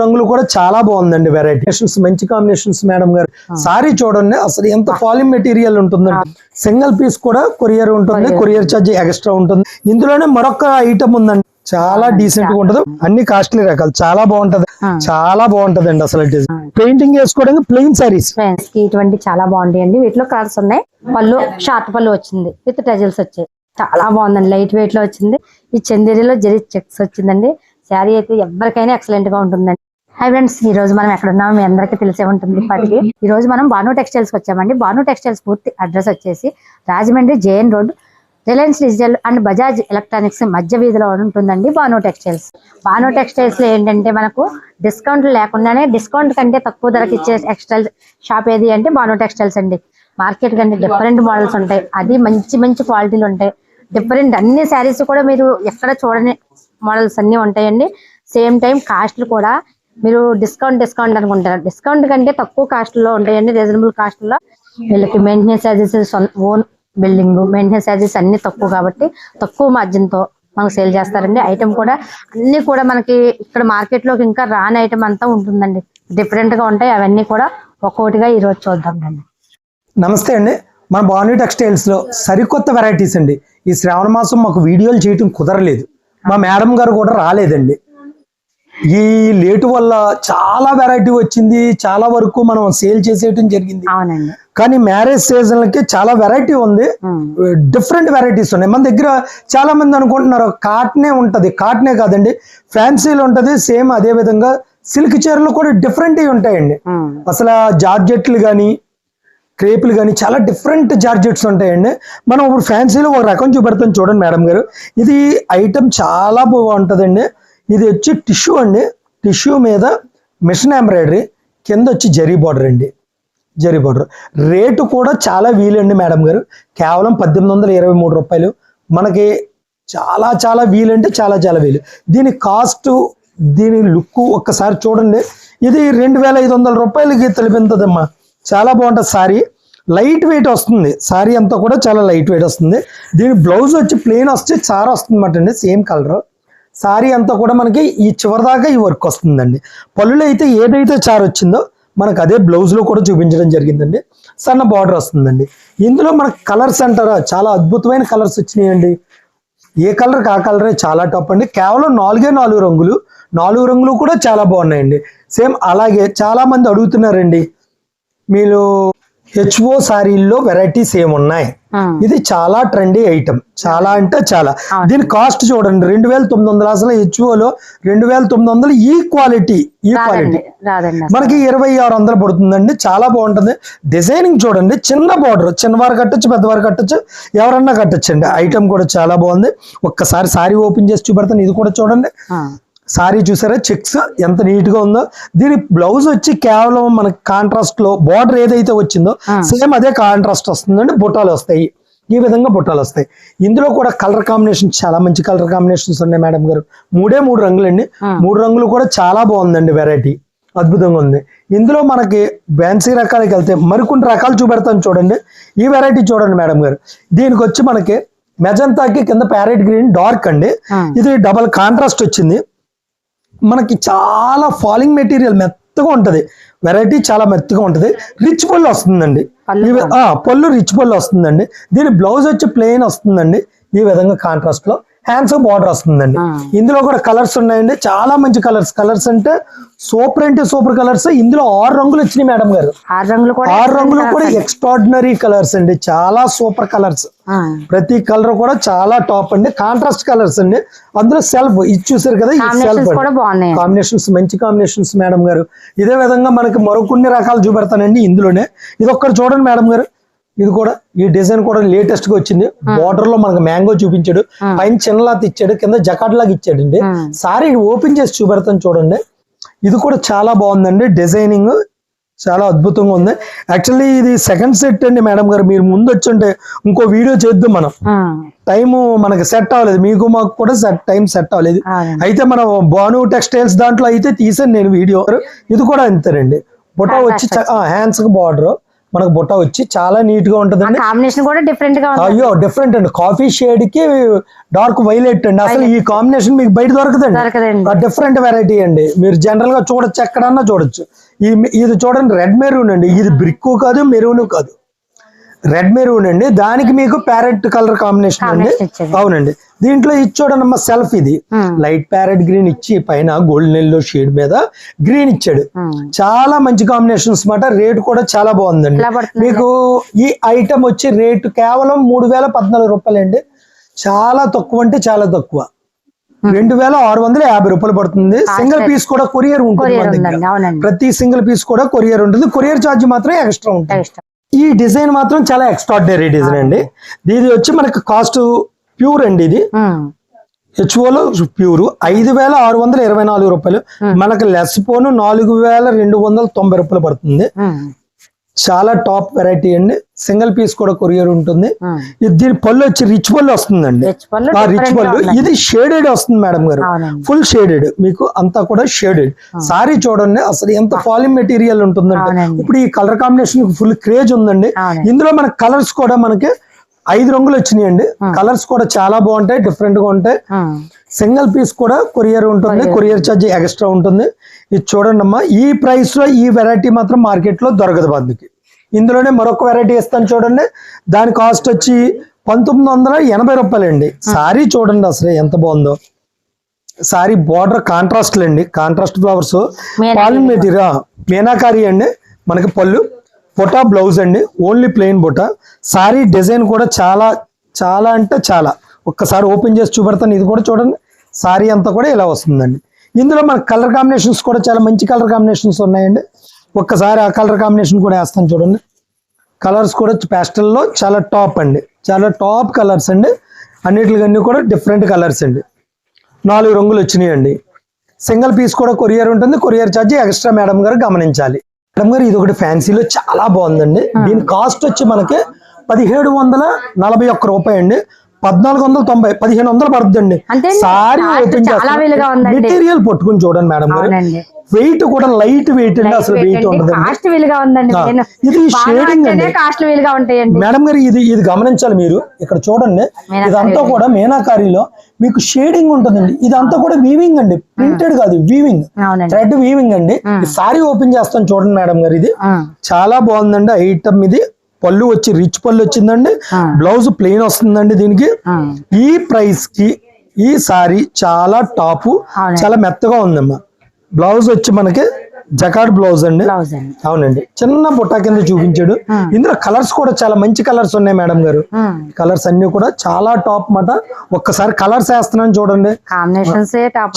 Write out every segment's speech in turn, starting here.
రంగులు కూడా చాలా బాగుందండి వెరైటీస్ మంచి కాంబినేషన్స్ మేడం గారు. సారీ చూడండి అసలు ఎంత ఫాలింగ్ మెటీరియల్ ఉంటుందండి. సింగిల్ పీస్ కూడా కొరియర్ ఉంటుంది కొరియర్ ఛార్జ్ ఎక్స్ట్రా ఉంటుంది. ఇందులోనే మరొక ఐటమ్ ఉందండి. చాలా డీసెంట్గా ఉంటది. అన్ని కాస్ట్లీ రకాలు. చాలా బాగుంటది. చాలా బాగుంటది అండి అసలు పెయింటింగ్ వేసుకోవడానికి ప్లెయిన్ సారీస్ ఇటువంటి చాలా బాగుంటాయండి. వీటిలో కలర్స్ ఉన్నాయి. పళ్ళు షార్ట్ పళ్ళు వచ్చింది. విత్ టజల్స్ వచ్చాయి. చాలా బాగుందండి. లైట్ వెయిట్లో వచ్చింది. ఈ చందేరిలో జరీ చెక్స్ వచ్చిందండి. శారీ అయితే ఎవరికైనా ఎక్సలెంట్గా ఉంటుందండి. హై ఫ్రెండ్స్ ఈ రోజు మనం ఎక్కడ ఉన్నామో మీ అందరికీ తెలిసే ఉంటుంది ఇప్పటికి. ఈ రోజు మనం బాను టెక్స్టైల్స్ వచ్చామండి. బాను టెక్స్టైల్స్ పూర్తి అడ్రస్ వచ్చేసి Rajahmundry JN road Reliance Digital and Bajaj Electronics మధ్య వీధిలో ఉంటుందండి బాను టెక్స్టైల్స్ బాను టెక్స్టైల్స్ ఏంటంటే మనకు డిస్కౌంట్ లేకుండానే డిస్కౌంట్ కంటే తక్కువ ధరకి ఇచ్చే టెక్స్టైల్ షాప్ ఏది అంటే బాను టెక్స్టైల్స్ అండి. మార్కెట్ కంటే డిఫరెంట్ మోడల్స్ ఉంటాయి. అది మంచి మంచి క్వాలిటీలు ఉంటాయి. డిఫరెంట్ అన్ని శారీస్ కూడా మీరు ఎక్కడ చూడని మోడల్స్ అన్ని ఉంటాయండి. సేమ్ టైం కాస్ట్లు కూడా మీరు డిస్కౌంట్ డిస్కౌంట్ అనుకుంటారు. డిస్కౌంట్ కంటే తక్కువ కాస్ట్లో ఉంటాయండి. రీజనబుల్ కాస్ట్లో వీళ్ళకి maintenance charges own building maintenance charges అన్ని తక్కువ కాబట్టి తక్కువ మార్జిన్తో మనకు సేల్ చేస్తారండి. ఐటెం కూడా అన్ని కూడా మనకి ఇక్కడ మార్కెట్లోకి ఇంకా రాని ఐటెం అంతా ఉంటుందండి. డిఫరెంట్గా ఉంటాయి. అవన్నీ కూడా ఒక్కొక్కటిగా ఈ రోజు చూద్దాం అండి నమస్తే అండి. మన బానీ టెక్స్టైల్స్లో సరికొత్త వెరైటీస్ అండి. ఈ శ్రావణ మాసం మాకు వీడియోలు చేయటం కుదరలేదు. మా మేడం గారు కూడా రాలేదండి. ఈ లేటు వల్ల చాలా వెరైటీ వచ్చింది. చాలా వరకు మనం సేల్ చేసేయటం జరిగింది. కానీ మ్యారేజ్ సీజన్లకి చాలా వెరైటీ ఉంది. డిఫరెంట్ వెరైటీస్ ఉన్నాయి. మన దగ్గర చాలా మంది అనుకుంటున్నారు కాటనే ఉంటది. కాటనే కాదండి. ఫ్యాన్సీలు ఉంటది. సేమ్ అదే విధంగా సిల్క్ చీరలు కూడా డిఫరెంట్ ఉంటాయండి. అసలు జార్జెట్లు కానీ క్రేపులు కానీ చాలా డిఫరెంట్ జార్జెట్స్ ఉంటాయండి. మనం ఇప్పుడు ఫ్యాన్సీలో ఒక రకం చూపెడతాం చూడండి మేడం గారు. ఇది ఐటమ్ చాలా బాగుంటుందండి. ఇది వచ్చి టిష్యూ అండి. టిష్యూ మీద మిషన్ ఎంబ్రాయిడరీ కింద వచ్చి జరీ బార్డర్ అండి. జరీ బార్డర్ రేటు కూడా చాలా వీలండి మేడం గారు. కేవలం పద్దెనిమిది వందల ఇరవై మూడు రూపాయలు. మనకి చాలా చాలా వీలంటే చాలా చాలా వీలు. దీని కాస్ట్ దీని లుక్ ఒక్కసారి చూడండి. ఇది రెండు వేల ఐదు వందల రూపాయలకి తెలిపిందమ్మా చాలా బాగుంటుంది సారీ. లైట్ వెయిట్ వస్తుంది. సారీ అంతా కూడా చాలా లైట్ వెయిట్ వస్తుంది. దీని బ్లౌజ్ వచ్చి ప్లెయిన్ వస్తే చార వస్తుందన్నమాట అండి సేమ్ కలర్. సారీ అంతా కూడా మనకి ఈ చివరి దాకా ఈ వర్క్ వస్తుందండి. పళ్ళులో అయితే ఏదైతే చార్ వచ్చిందో మనకు అదే బ్లౌజ్లో కూడా చూపించడం జరిగిందండి. సన్న బార్డర్ వస్తుందండి. ఇందులో మనకు కలర్స్ అంటారా? చాలా అద్భుతమైన కలర్స్ వచ్చినాయండి. ఏ కలర్ ఆ కలరే చాలా టాప్ అండి. కేవలం నాలుగే నాలుగు రంగులు. నాలుగు రంగులు కూడా చాలా బాగున్నాయండి. సేమ్ అలాగే చాలామంది అడుగుతున్నారండి. మీరు హెచ్ఓ సారీల్లో వెరైటీస్ ఏమున్నాయి. ఇది చాలా ట్రెండీ ఐటమ్ చాలా అంటే చాలా. దీని కాస్ట్ చూడండి రెండు వేల తొమ్మిది వందలు. అసలు హెచ్ఓలో రెండు వేల తొమ్మిది వందలు ఈ క్వాలిటీ ఈ క్వాలిటీ. మనకి ఇరవై ఆరు వందలు పడుతుందండి. చాలా బాగుంటుంది. డిజైనింగ్ చూడండి చిన్న బార్డర్ చిన్నవారు కట్టొచ్చు పెద్దవారు కట్టొచ్చు ఎవరన్నా కట్టొచ్చండి. ఐటమ్ కూడా చాలా బాగుంది. ఒక్కసారి సారీ ఓపెన్ చేసి చూపెడతాను. ఇది కూడా చూడండి. సారీ చూసారా? చెక్స్ ఎంత నీట్గా ఉందో. దీని బ్లౌజ్ వచ్చి కేవలం మనకి కాంట్రాస్ట్లో బార్డర్ ఏదైతే వచ్చిందో. సేమ్ అదే కాంట్రాస్ట్ వస్తుందండి బుట్టాలు వస్తాయి. ఈ విధంగా బుట్టాలు వస్తాయి. ఇందులో కూడా కలర్ కాంబినేషన్ చాలా మంచి కలర్ కాంబినేషన్స్ ఉన్నాయి మేడం గారు. మూడే మూడు రంగులండి. మూడు రంగులు కూడా చాలా బాగుందండి వెరైటీ అద్భుతంగా ఉంది. ఇందులో మనకి ఫ్యాన్సీ రకాలకి వెళ్తే మరికొన్ని రకాలు చూపెడతాను చూడండి. ఈ వెరైటీ చూడండి మేడం గారు. దీనికి వచ్చి మనకి మెజంతాకి కింద ప్యారెట్ గ్రీన్ డార్క్ అండి. ఇది డబల్ కాంట్రాస్ట్ వచ్చింది. మనకి చాలా ఫాలింగ్ మెటీరియల్ మెత్తగా ఉంటది. వెరైటీ చాలా మెత్తగా ఉంటది. రిచ్ పళ్ళు వస్తుందండి. పళ్ళు రిచ్ పళ్ళు వస్తుందండి. దీని బ్లౌజ్ వచ్చి ప్లెయిన్ వస్తుందండి. ఈ విధంగా కాంట్రాస్ట్లో హ్యాండ్స్ బార్డర్ వస్తుందండి. ఇందులో కూడా కలర్స్ ఉన్నాయండి. చాలా మంచి కలర్స్ కలర్స్ అంటే సూపర్ అంటే సూపర్ కలర్స్ ఇందులో ఆరు రంగులు వచ్చినాయి మేడం గారు. ఆరు రంగులు కూడా ఆరు రంగులు. ఎక్స్ట్రాడినరీ కలర్స్ అండి. చాలా సూపర్ కలర్స్. ప్రతి కలర్ కూడా చాలా టాప్ అండి. కాంట్రాస్ట్ కలర్స్ అండి. అందులో సెల్ఫ్ ఇది చూసారు కదా ఈ సెల్ఫ్ కాంబినేషన్స్ మంచి కాంబినేషన్స్ మేడం గారు. ఇదే విధంగా మనకి మరికొన్ని రకాలు చూపెడతానండి ఇందులోనే. ఇది ఒక్కటి చూడండి మేడం గారు. ఇది కూడా ఈ డిజైన్ కూడా లేటెస్ట్గా వచ్చింది. బార్డర్లో మనకి మ్యాంగో చూపించాడు. పైన చిన్నలాత ఇచ్చాడు కింద జకాట్ లాగా ఇచ్చాడండి. సారీ ఓపెన్ చేసి చూపెడతాను చూడండి. ఇది కూడా చాలా బాగుందండి. డిజైనింగ్ చాలా అద్భుతంగా ఉంది. యాక్చువల్లీ ఇది సెకండ్ సెట్ అండి మేడం గారు. మీరు ముందు వచ్చుంటే ఇంకో వీడియో చేద్దాం మనం. టైము మనకి సెట్ అవ్వలేదు. మీకు మాకు కూడా సెట్ టైం సెట్ అవ్వలేదు. అయితే మన బాను టెక్స్టైల్స్ దాంట్లో అయితే తీసాను నేను వీడియో. ఇది కూడా అంతేనండి. బుట్ట వచ్చి హ్యాండ్స్కి బార్డర్ మనకు బుట్ట వచ్చి చాలా నీట్గా కాంబినేషన్ కూడా డిఫరెంట్గా అయ్యో డిఫరెంట్ అండి. కాఫీ షేడ్కి డార్క్ వైలెట్ అండి. అసలు ఈ కాంబినేషన్ మీకు బయట దొరకదండి. డిఫరెంట్ వెరైటీ అండి. మీరు జనరల్గా చూడొచ్చు ఎక్కడన్నా చూడొచ్చు. ఈ ఇది చూడండి రెడ్ మెరూన్ అండి. ఇది బ్రిక్ కాదు మెరూన్ కాదు. రెడ్ మెరూన్ అండి. దానికి మీకు ప్యారెట్ కలర్ కాంబినేషన్ అండి. అవునండి. దీంట్లో ఇది సెల్ఫ్ ఇది. Hmm. లైట్ ప్యారెట్ గ్రీన్ ఇచ్చి పైన గోల్డెన్ ఎల్లో షేడ్ మీద గ్రీన్ ఇచ్చాడు. ఉమ్. చాలా మంచి కాంబినేషన్స్ మాట. రేట్ కూడా చాలా బాగుందండి. మీకు ఈ ఐటమ్ వచ్చి రేటు కేవలం మూడు వేల పద్నాలుగు రూపాయలండి. చాలా తక్కువ అంటే చాలా తక్కువ. రెండు వేల ఆరు వందల యాభై రూపాయలు పడుతుంది. సింగిల్ పీస్ కూడా కొరియర్ ఉంటుంది ప్రతి సింగిల్ పీస్ కూడా కొరియర్ ఉంటుంది. కొరియర్ ఛార్జ్ మాత్రం ఎక్స్ట్రా ఉంటుంది. ఈ డిజైన్ మాత్రం చాలా ఎక్స్ట్రాడినరీ డిజైన్ అండి. ఇది వచ్చి మనకి కాస్ట్ ప్యూర్ అండి ఇది. హెచ్ఓలో ప్యూర్. ఐదు వేల ఆరు వందల ఇరవై నాలుగు రూపాయలు. మనకి లెస్ పోను నాలుగు వేల రెండు వందల తొంభై రూపాయలు పడుతుంది. చాలా టాప్ వెరైటీ అండి. సింగిల్ పీస్ కూడా కొరియర్ ఉంటుంది. ఇది దీని పళ్ళు వచ్చి రిచ్ పళ్ళు వస్తుందండి. ఆ రిచ్ పళ్ళు. ఇది షేడెడ్ వస్తుంది మేడం గారు. Full shaded. మీకు అంతా కూడా షేడెడ్. సారీ చూడండి అసలు ఎంత ఫాలింగ్ మెటీరియల్ ఉంటుందంటే. ఇప్పుడు ఈ కలర్ కాంబినేషన్ ఫుల్ క్రేజ్ ఉందండి. ఇందులో మన కలర్స్ కూడా మనకి ఐదు రంగులు వచ్చినాయండి. కలర్స్ కూడా చాలా బాగుంటాయి డిఫరెంట్గా ఉంటాయి. సింగిల్ పీస్ కూడా కొరియర్ ఉంటుంది కొరియర్ ఛార్జ్ ఎక్స్ట్రా ఉంటుంది. ఇది చూడండి అమ్మా ఈ ప్రైస్లో ఈ వెరైటీ మాత్రం మార్కెట్లో దొరకదు బంధుకి ఇందులోనే మరొక వెరైటీ ఇస్తాను చూడండి. దాని కాస్ట్ వచ్చి పంతొమ్మిది వందల ఎనభై రూపాయలండి. సారీ చూడండి అసలు ఎంత బాగుందో. సారీ బార్డర్ కాంట్రాస్ట్ అండి. Contrast flowers. Pollen material meenakari అండి. మనకి పళ్ళు బుటా బ్లౌజ్ అండి. ఓన్లీ ప్లెయిన్ బుటా. సారీ డిజైన్ కూడా చాలా చాలా అంటే చాలా. ఒక్కసారి ఓపెన్ చేసి చూపెడతాను. ఇది కూడా చూడండి. సారీ అంతా కూడా ఇలా వస్తుందండి. ఇందులో మన కలర్ కాంబినేషన్స్ కూడా చాలా మంచి కలర్ కాంబినేషన్స్ ఉన్నాయండి. ఒక్కసారి ఆ కలర్ కాంబినేషన్ కూడా వేస్తాను చూడండి. కలర్స్ కూడా ప్యాస్టల్లో చాలా టాప్ అండి. చాలా టాప్ కలర్స్ అండి. అన్నిటికన్నీ కూడా డిఫరెంట్ కలర్స్ అండి. నాలుగు రంగులు వచ్చినాయి అండి సింగిల్ పీస్ కూడా కొరియర్ ఉంటుంది. కొరియర్ ఛార్జ్ ఎక్స్ట్రా మేడం గారు గమనించాలి. మేడం గారు ఇది ఒకటి ఫ్యాన్సీలో చాలా బాగుందండి. దీని కాస్ట్ వచ్చి మనకి పదిహేడు వందల నలభై ఒక్క రూపాయి అండి పద్నాలుగు వందల తొంభై పదిహేను వందలు పడుతుందండి. సారీ. మెటీరియల్ పట్టుకుని చూడండి మేడం వెయిట్ కూడా లైట్ వెయిట్ అండి అసలు వెయిట్ నేను ఇది షేడింగ్ అండి. మేడం గారు ఇది ఇది గమనించాలి మీరు. ఇక్కడ చూడండి. ఇదంతా కూడా మీనాకారిలో మీకు షేడింగ్ ఉంటుందండి. ఇదంతా కూడా వీవింగ్ అండి. ప్రింటెడ్ కాదు వీవింగ్ థ్రెడ్ వీవింగ్ అండి. ఈ సారీ ఓపెన్ చేస్తాను చూడండి మేడం గారు ఇది. చాలా బాగుందండి ఐటమ్ ఇది. పళ్ళు వచ్చి రిచ్ పళ్ళు వచ్చిందండి. బ్లౌజ్ ప్లెయిన్ వస్తుందండి దీనికి. ఈ ప్రైస్కి ఈ సారీ చాలా టాప్. చాలా మెత్తగా ఉందమ్మా. బ్లౌజ్ వచ్చి మనకి జకాడ్ బ్లౌజ్ అండి. అవునండి. చిన్న బుట్ట కింద చూపించాడు. ఇందులో కలర్స్ కూడా చాలా మంచి కలర్స్ ఉన్నాయి మేడం గారు. కలర్స్ అన్ని కూడా చాలా టాప్ మాట ఒక్కసారి కలర్స్ వేస్తున్నాను చూడండి.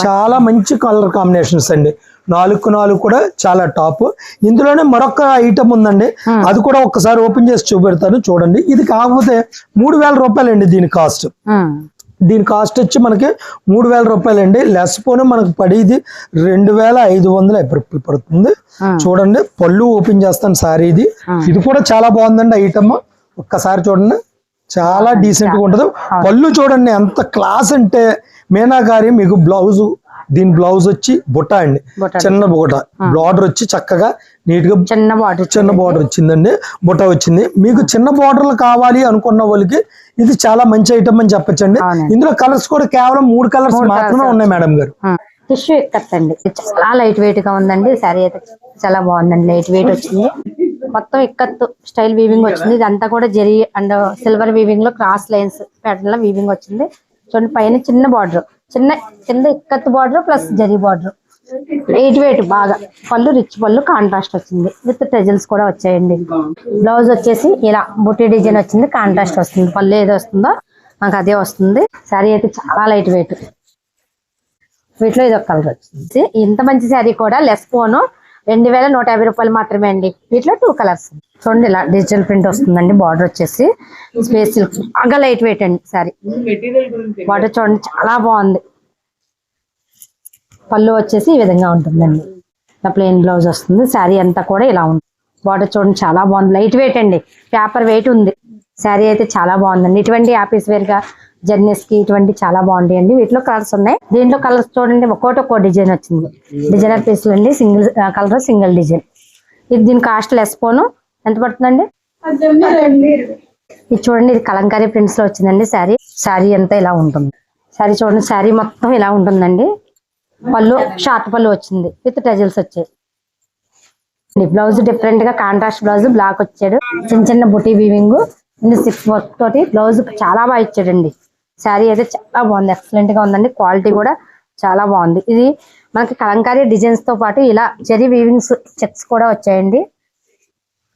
చాలా మంచి కలర్ కాంబినేషన్స్ అండి. నాలుగు నాలుగు కూడా చాలా టాప్. ఇందులోనే మరొక ఐటమ్ ఉందండి. అది కూడా ఒక్కసారి ఓపెన్ చేసి చూపెడతాను చూడండి. ఇది కాకపోతే మూడు వేల రూపాయలండి దీని కాస్ట్. దీని కాస్ట్ వచ్చి మనకి మూడు వేల రూపాయలండి. లెస్ పోను మనకు పడేది రెండు వేల ఐదు వందల రూపాయలు పడుతుంది. చూడండి పళ్ళు ఓపెన్ చేస్తాను సారీ ఇది. ఇది కూడా చాలా బాగుందండి ఐటమ్ ఒక్కసారి చూడండి. చాలా డీసెంట్గా ఉంటది. పళ్ళు చూడండి ఎంత క్లాస్ అంటే మీనాగారి మీకు బ్లౌజ్ దీని బ్లౌజ్ వచ్చి బుట్ట అండి. చిన్న బుట్ట. బార్డర్ వచ్చి చక్కగా నీట్గా చిన్న బాటిల్ చిన్న బార్డర్ వచ్చిందండి. బుట్ట వచ్చింది. మీకు చిన్న బార్డర్లు కావాలి అనుకున్న వాళ్ళకి ఇది చాలా మంచి ఐటమ్ అని చెప్పొచ్చండి. ఇందులో కలర్స్ కూడా కేవలం మూడు కలర్స్ మాత్రమే ఉన్నాయి మేడం గారు. టిష్యూ ఎక్కత్తండి చాలా లైట్ వెయిట్గా ఉందండి. సారీ అయితే చాలా బాగుందండి. లైట్ వెయిట్ వచ్చింది. మొత్తం ఇక్కత్తు స్టైల్ వీవింగ్ వచ్చింది. ఇదంతా కూడా జెరీ అండ్ సిల్వర్ వీవింగ్లో క్రాస్ లైన్స్ ప్యాటర్న్లో వీవింగ్ వచ్చింది. చూడండి పైన చిన్న బార్డర్. చిన్న కింద ఇక్కత్తు బార్డర్ ప్లస్ జరీ బార్డర్ లైట్ వెయిట్ బాగా. పళ్ళు రిచ్ పళ్ళు కాంట్రాస్ట్ వచ్చింది. విత్ టెజల్స్ కూడా వచ్చాయండి. బ్లౌజ్ వచ్చేసి ఇలా బుట్టి డిజైన్ వచ్చింది కాంట్రాస్ట్ వస్తుంది. పళ్ళు ఏది వస్తుందో మాకు అదే వస్తుంది. సారీ అయితే చాలా లైట్ వెయిట్ వీటిలో ఇది ఒక కలర్ వచ్చింది. ఇంత మంచి శారీ కూడా లెస్ పోను రెండు వేల నూట యాభై రూపాయలు మాత్రమే అండి. వీటిలో టూ కలర్స్ చూడండి ఇలా డిజిటల్ ప్రింట్ వస్తుందండి. బార్డర్ వచ్చేసి స్పేస్ సిల్క్ బాగా లైట్ వెయిట్ అండి సారీ బార్డర్ చూడండి చాలా బాగుంది. పళ్ళు వచ్చేసి ఈ విధంగా ఉంటుందండి. ఇలా ప్లెయిన్ బ్లౌజ్ వస్తుంది. శారీ అంతా కూడా ఇలా ఉంటుంది. బార్డర్ చూడండి చాలా బాగుంది. లైట్ వెయిట్ అండి. పేపర్ వెయిట్ ఉంది. శారీ అయితే చాలా బాగుందండి. ఇటువంటి ఆఫీస్ వేర్గా జర్నీస్కి జర్నీస్కి ఇటువంటి చాలా బాగుంటాయి అండి వీటిలో కలర్స్ ఉన్నాయి. దీంట్లో కలర్స్ చూడండి ఒక్కోటి ఒక్కో డిజైన్ వచ్చింది. డిజైనర్ పీసులు అండి సింగిల్ కలర్ సింగిల్ డిజైన్ ఇది దీని కాస్ట్ లెస్ పోను ఎంత పడుతుందండి? ఇది చూడండి ఇది కలంకారీ ప్రింట్స్లో వచ్చిందండి శారీ. శారీ అంతా ఇలా ఉంటుంది. శారీ చూడండి శారీ మొత్తం ఇలా ఉంటుందండి. పళ్ళు షార్ట్ పళ్ళు వచ్చింది. విత్ టెజల్స్ వచ్చాయి. బ్లౌజ్ డిఫరెంట్గా కాంట్రాస్ట్ బ్లౌజ్ బ్లాక్ వచ్చాడు. చిన్న చిన్న బుటీ వీవింగ్ సిక్స్ వర్క్ తోటి బ్లౌజ్ చాలా బాగా ఇచ్చాడండి. శారీ అయితే చాలా బాగుంది. ఎక్సలెంట్గా ఉందండి. క్వాలిటీ కూడా చాలా బాగుంది. ఇది మనకి కలంకారీ డిజైన్స్తో పాటు ఇలా చెరీ వీవింగ్స్ చెక్స్ కూడా వచ్చాయండి.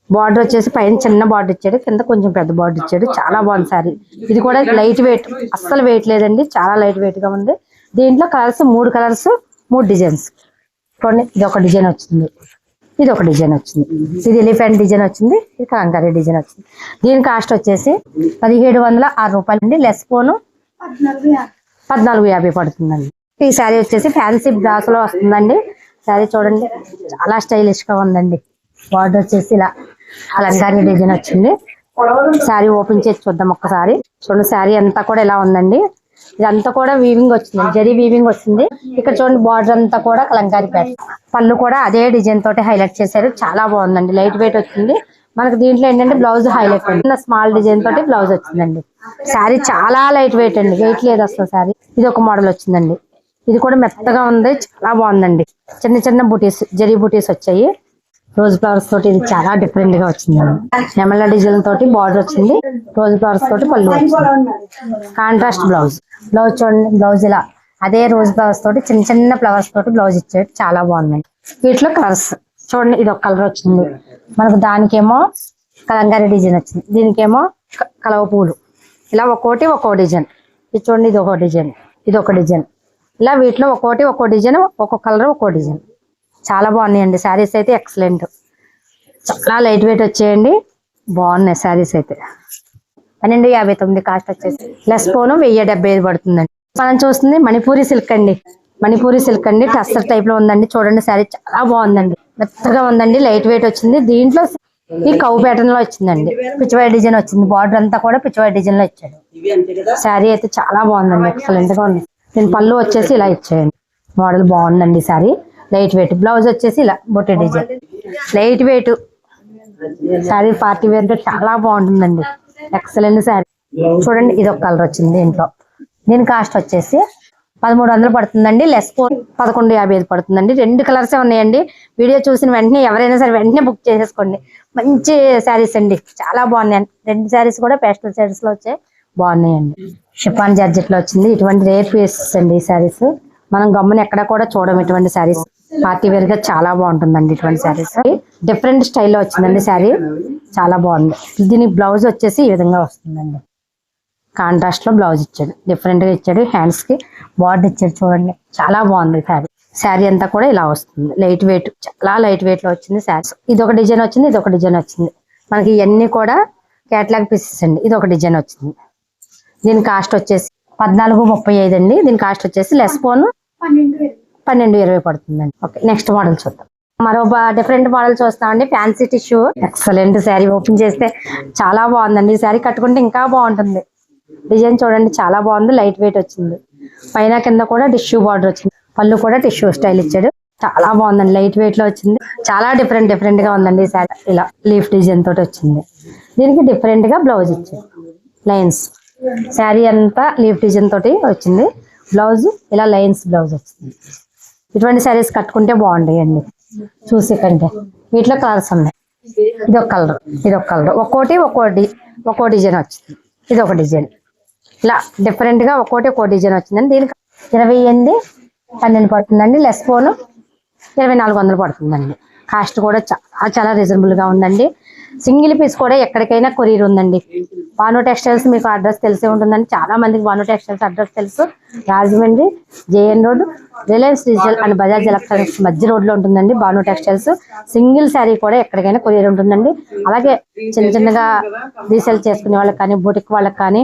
బార్డర్ వచ్చేసి పైన చిన్న బార్డర్ ఇచ్చాడు. కింద కొంచెం పెద్ద బార్డర్ ఇచ్చాడు. చాలా బాగుంది సారీ ఇది కూడా లైట్ వెయిట్ అస్సలు వెయిట్ లేదండి. చాలా లైట్ వెయిట్గా ఉంది. దీంట్లో కలర్స్ మూడు కలర్స్ మూడు డిజైన్స్ చూడండి ఇది ఒక డిజైన్ వచ్చింది. ఇది ఒక డిజైన్ వచ్చింది. ఇది ఎలిఫెంట్ డిజైన్ వచ్చింది. ఇది కలంకారీ డిజైన్ వచ్చింది. దీని కాస్ట్ వచ్చేసి పదిహేడు వందల ఆరు రూపాయలు అండి లెస్ పోను పద్నాలుగు యాభై. పడుతుందండి. ఈ శారీ వచ్చేసి ఫ్యాన్సీ బ్లాస్లో వస్తుందండి. శారీ చూడండి చాలా స్టైలిష్గా ఉందండి. బార్డర్ వచ్చేసి ఇలా అలంకారీ డిజైన్ వచ్చింది. శారీ ఓపెన్ చేసి చూద్దాం ఒక్కసారి. చూడండి శారీ అంతా కూడా ఇలా ఉందండి. ఇదంతా కూడా వీవింగ్ వచ్చింది జరీ వీవింగ్ వచ్చింది. ఇక్కడ చూడండి బార్డర్ అంతా కూడా కలంకారీ ప్యాట్ పళ్ళు కూడా అదే డిజైన్ తోటి హైలైట్ చేశారు. చాలా బాగుందండి. లైట్ వెయిట్ వచ్చింది. మనకు దీంట్లో ఏంటంటే బ్లౌజ్ హైలైట్ ఉంది. స్మాల్ డిజైన్ తోటి బ్లౌజ్ వచ్చిందండి. శారీ చాలా లైట్ వెయిట్ అండి వెయిట్ లేదు అసలు శారీ. ఇది ఒక మోడల్ వచ్చిందండి. ఇది కూడా మెత్తగా ఉంది చాలా బాగుందండి. చిన్న చిన్న బూటీస్ జరీ బుటీస్ వచ్చాయి. రోజ్ ఫ్లవర్స్ తోటి ఇది చాలా డిఫరెంట్గా వచ్చిందండి. నెమల డిజైన్ తోటి బార్డర్ వచ్చింది. రోజ్ ఫ్లవర్స్ తోటి పళ్ళు వచ్చింది. కాంట్రాస్ట్ బ్లౌజ్ బ్లౌజ్ చూడండి బ్లౌజ్ ఇలా. అదే రోజ్ ఫ్లవర్స్ తోటి చిన్న చిన్న ఫ్లవర్స్ తోటి బ్లౌజ్ ఇచ్చేది చాలా బాగుందండి వీటిలో కలర్స్ చూడండి ఇది ఒక కలర్ వచ్చింది. మనకు దానికేమో కలంకారీ డిజైన్ వచ్చింది. దీనికేమో కలవ పూలు ఇలా ఒక్కోటి ఒక్కో డిజైన్. ఇది చూడండి ఇది ఒక డిజైన్ ఇది ఒక డిజైన్. ఇలా వీటిలో ఒక్కోటి ఒక్కో డిజైన్ ఒక్కో కలర్ ఒక్కో డిజైన్. చాలా బాగున్నాయండి శారీస్ అయితే ఎక్సలెంట్. చాలా లైట్ వెయిట్ వచ్చేయండి. బాగున్నాయి శారీస్ అయితే. పన్నెండు యాభై తొమ్మిది కాస్ట్ వచ్చేసి. ప్లస్ పోను వెయ్యి డెబ్బై ఐదు పడుతుందండి. మనం చూస్తుంది మణిపూరి సిల్క్ అండి. మణిపూరి సిల్క్ అండి టస్టర్ టైప్లో ఉందండి. చూడండి శారీ చాలా బాగుందండి. మెత్తగా ఉందండి లైట్ వెయిట్ వచ్చింది. దీంట్లో ఈ కౌ ప్యాటర్న్లో వచ్చిందండి పిచ్చివాయి డిజైన్ వచ్చింది. బార్డర్ అంతా కూడా పిచ్చివాయి డిజైన్లో ఇచ్చాడు శారీ అయితే చాలా బాగుందండి. ఎక్సలెంట్గా ఉంది. దీని పళ్ళు వచ్చేసి ఇలా ఇచ్చేయండి. మోడల్ బాగుందండి శారీ. Light weight. బ్లౌజ్ వచ్చేసి ఇలా బొట్టే design. Light weight. Sari party వేర్గా చాలా బాగుంటుందండి. ఎక్సలెంట్ శారీ. చూడండి ఇది ఒక కలర్ వచ్చింది దీంట్లో దీని కాస్ట్ వచ్చేసి పదమూడు వందలు పడుతుందండి. లెస్ ఫోర్ పదకొండు యాభై ఐదు పడుతుందండి. రెండు కలర్సే ఉన్నాయండి. వీడియో చూసిన వెంటనే ఎవరైనా సరే వెంటనే బుక్ చేసేసుకోండి. మంచి శారీస్ అండి. చాలా బాగున్నాయి. రెండు శారీస్ కూడా పేస్టల్ శారీస్లో వచ్చాయి బాగున్నాయండి. షిఫాన్ జార్జెట్లో వచ్చింది. ఇటువంటి రేర్ పీసెస్ అండి ఈ శారీస్ మనం గమ్మున ఎక్కడ కూడా చూడడం ఇటువంటి శారీస్ పార్టీ వేర్గా చాలా బాగుంటుందండి ఇటువంటి శారీస్ డిఫరెంట్ స్టైల్లో వచ్చిందండి శారీ చాలా బాగుంది. దీని బ్లౌజ్ వచ్చేసి ఈ విధంగా వస్తుందండి. కాంట్రాస్ట్లో బ్లౌజ్ ఇచ్చాడు. డిఫరెంట్గా ఇచ్చాడు. హ్యాండ్స్కి బార్డర్ ఇచ్చాడు చూడండి. చాలా బాగుంది శారీ శారీ అంతా కూడా ఇలా వస్తుంది. లైట్ వెయిట్ చాలా లైట్ వెయిట్లో వచ్చింది శారీ ఇది ఒక డిజైన్ వచ్చింది ఇది ఒక డిజైన్ వచ్చింది. మనకి ఇవన్నీ కూడా కేటలాగ్ పీసెస్ అండి. ఇది ఒక డిజైన్ వచ్చింది. దీని కాస్ట్ వచ్చేసి పద్నాలుగు ముప్పై ఐదు అండి. దీని కాస్ట్ వచ్చేసి లెస్ ఫోన్ పన్నెండు ఇరవై. పడుతుందండి. ఓకే నెక్స్ట్ మోడల్ చూద్దాం. మరో డిఫరెంట్ మోడల్ చూస్తామండి fancy tissue excellent sari open చేస్తే చాలా బాగుందండి. ఈ శారీ కట్టుకుంటే ఇంకా బాగుంటుంది. డిజైన్ చూడండి చాలా బాగుంది లైట్ వెయిట్ వచ్చింది. పైన కింద కూడా టిష్యూ బార్డర్ వచ్చింది. పళ్ళు కూడా టిష్యూ స్టైల్ ఇచ్చాడు. చాలా బాగుందండి లైట్ వెయిట్లో వచ్చింది. చాలా డిఫరెంట్ డిఫరెంట్గా ఉందండి శారీ. ఇలా లీఫ్ డిజైన్ తోటి వచ్చింది. దీనికి డిఫరెంట్గా బ్లౌజ్ ఇచ్చాడు లైన్స్. శారీ అంతా లీఫ్ డిజైన్ తోటి వచ్చింది. బ్లౌజ్ ఇలా లైన్స్ బ్లౌజ్ వచ్చింది. ఇటువంటి శారీస్ కట్టుకుంటే బాగుంటాయండి. చూసి కంటే. వీటిలో కలర్స్ ఉన్నాయి. ఇది ఒక కలర్ ఇది ఒక కలర్. ఒక్కోటి ఒక్కోటి ఒక్కో డిజైన్ వచ్చింది. ఇది ఒక డిజైన్. ఇలా డిఫరెంట్గా ఒక్కోటి ఒక్కో డిజైన్ వచ్చిందండి. దీనికి ఇరవై ఎనిమిది పన్నెండు పడుతుందండి. లెస్ ఫోన్ ఇరవై నాలుగు వందలు పడుతుందండి. కాస్ట్ కూడా చాలా చాలా రీజనబుల్గా ఉందండి. సింగిల్ పీస్ కూడా ఎక్కడికైనా కొరియర్ ఉందండి. వాను టెక్స్టైల్స్ మీకు అడ్రస్ తెలిసే ఉంటుందండి. చాలా మందికి వాను టెక్స్టైల్స్ అడ్రస్ తెలుసు. Rajahmundry JN road Reliance Digital and Bajaj Electronics మధ్య రోడ్లో ఉంటుందండి బాను టెక్స్టైల్స్. సింగిల్ శారీ కూడా ఎక్కడికైనా కొరియర్ ఉంటుందండి. అలాగే చిన్న చిన్నగా రీసేల్ చేసుకునే వాళ్ళకి కానీ బుటిక్ వాళ్ళకి కానీ